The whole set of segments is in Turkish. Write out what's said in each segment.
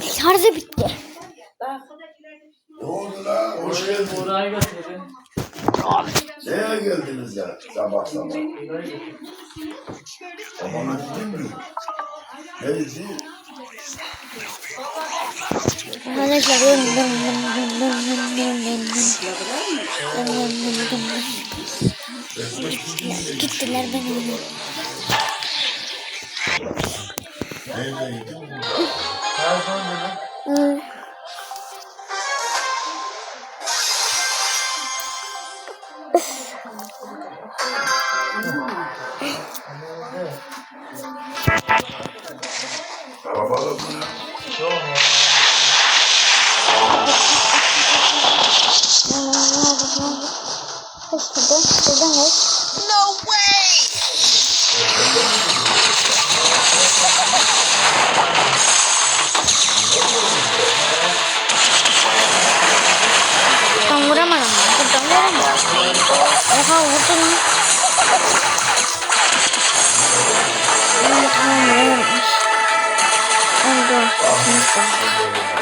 Şarjı bitti. Ne oldu lan? Hoş geldin. Buğra'yı götürdüm. Neye geldiniz ya sabah sabah? Babana gidin mi? Neresi? Arkadaşlar Gittiler, gittiler ben onu. Her zaman böyle. Arabalı mı? Yok. Kaç burada? Buradan kaç. No way! Ben vuramadım. Buradan vuramadım. Oha vurdu lan. Tamam, tamam, tamam. Oldu. Oldu.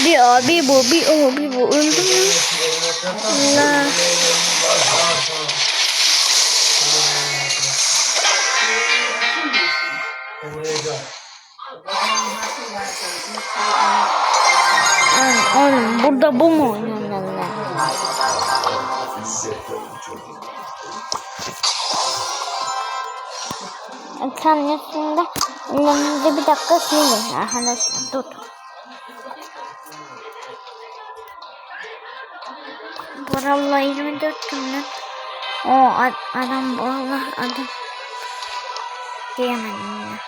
Bir o, bir bu, bir o, bir bu. Öldüm mü? Allah. Ay, oğlum burada bu mu oynananlar? Kendisinde elimizde bir dakika silin arkadaşlar tut. var Allah 24 günlük. O adam Allah adam diyemedim ya.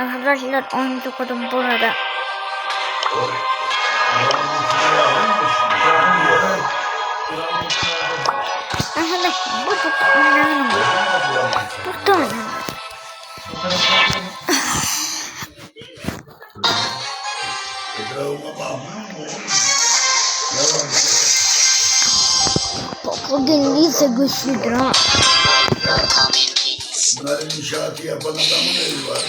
Arkadaşlar oyuncu kodum burada. Arkadaşlar bu çok oynanım. Burada oynanım. Hello, Mama. Hello. Bugün lise güçlüdür ha. Bunların inşaatı yapan adamın evi var.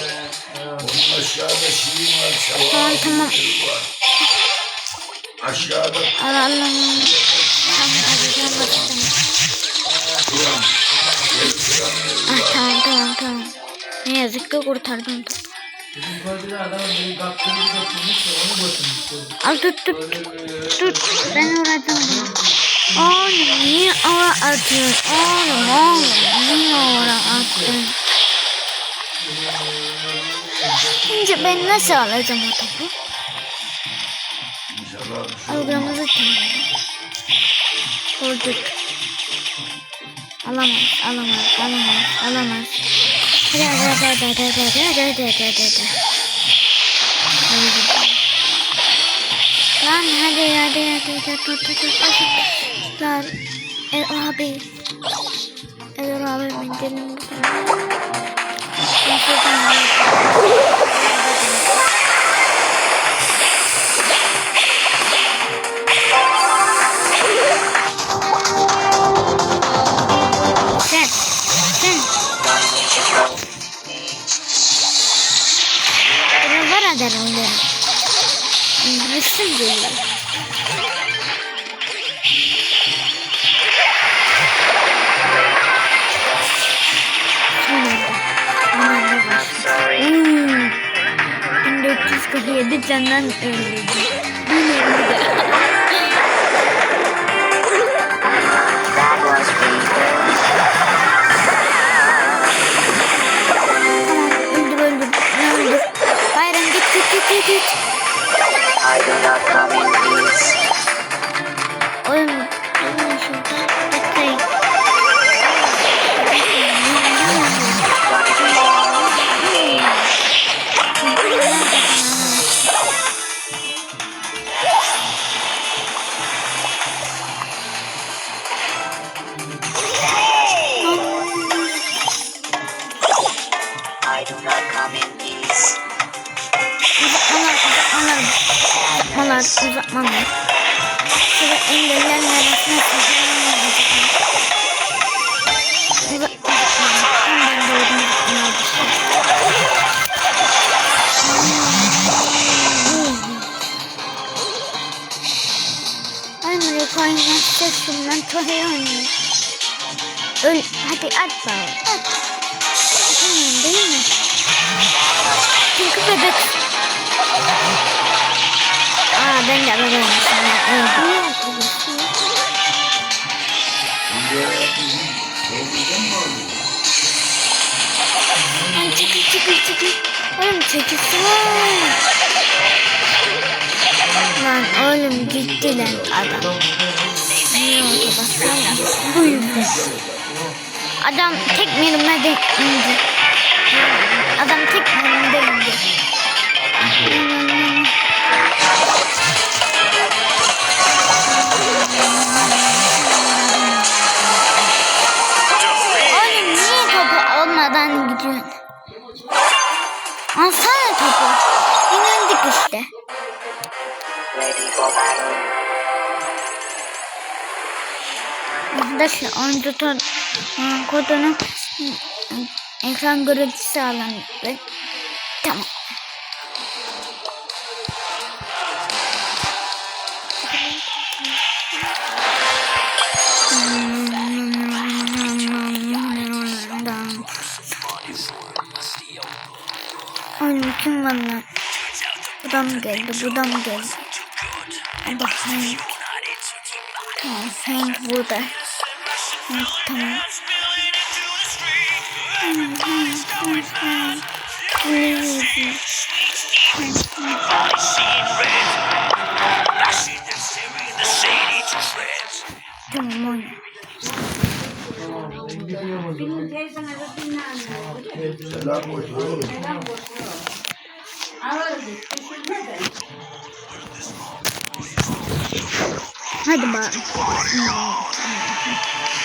Onun aşağıda şeyin var. Şava tamam, tamam. var. Aşağıda. Anam. Tamam, tamam, tamam. Ne yazık ki kurtardım. Al tut tut tut. Ben uğraşamadım. Ora atıyorsun? Oğlum oğlum niye ora attın? Şimdi ben nasıl alacağım o topu? İnşallah Al kırmızı kenarı. Vurduk. Alamaz, alamaz, alamaz, alamaz. Hadi hadi hadi hadi hadi hadi hadi hadi hadi hadi hadi. Öldü. Lan hadi hadi hadi hadi tut tut tut. Lan El abi. El abi ben gelin Sen, sen. Buralara da random. Burası değil. Beklenen öyleydi. Bilmiyorum da. tamam öldüm öldüm. Öldüm. Bayram git git git git. Kaynaştı şundan tohaya oynuyor. Öl, hadi at bari. At. Atamıyorum değil mi? Çünkü bebek. Aa ben de mı abi? Lan çekil çekil çekil. Oğlum çekilsene. Lan oğlum gitti lan adam. Bu yüzden. Adam tek mermide indi. Adam tek mermide indi. Oğlum niye topu olmadan gidiyorsun? Alsana topu. Yenildik işte. Arkadaşlar oyuncu to- ıı, kodunu ıı, ekran görüntüsü alan ve tamam. Oğlum kim var lan? Budam geldi, budam geldi. Hadi Hank. Tamam, Hank burada. Hank tamam. Hank, Hank, Hank, Hank. Please. Hank, Hank. Tamam oyna. Ben gidiyorum o zaman. Selam koy oğlum. Hadi bari. Niye yapıyorsun abi? Olmaz mı?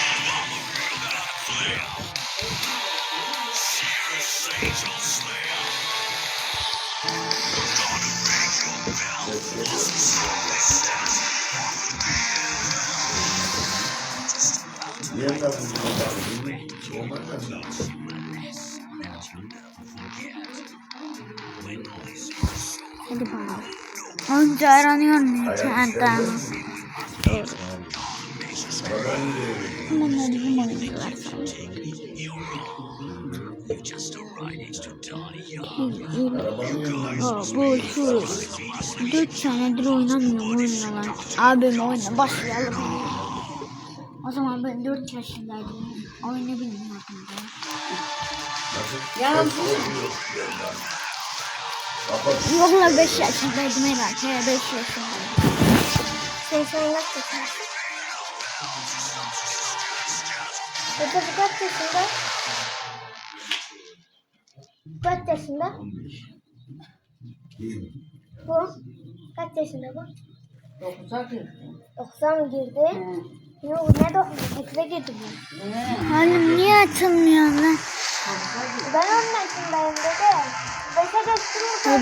Hadi bari. Oyuncu aranıyor mu? Hayat Tamam. Hemen bizim oyuncular. Arabanın yanına Aa, bu şu. Dört senedir oynamıyorum oyunla lan. Abim oyna başlayalım. O zaman ben dört yaşındaydım. Oyunu bilmiyordum ben. Ya Kapat. Yokla beş yaşındaydım herhalde. Ya beş yaşındaydım. Sen sen kaç bu kaç yaşında? Kaç yaşında? Bu? Kaç yaşında bu? Dokuza girdi. 90 mı girdi? Yok ne 90? 8'e girdi bu. Oğlum niye açılmıyor lan? Ben 10 yaşındayım dede. 5'e geçtim?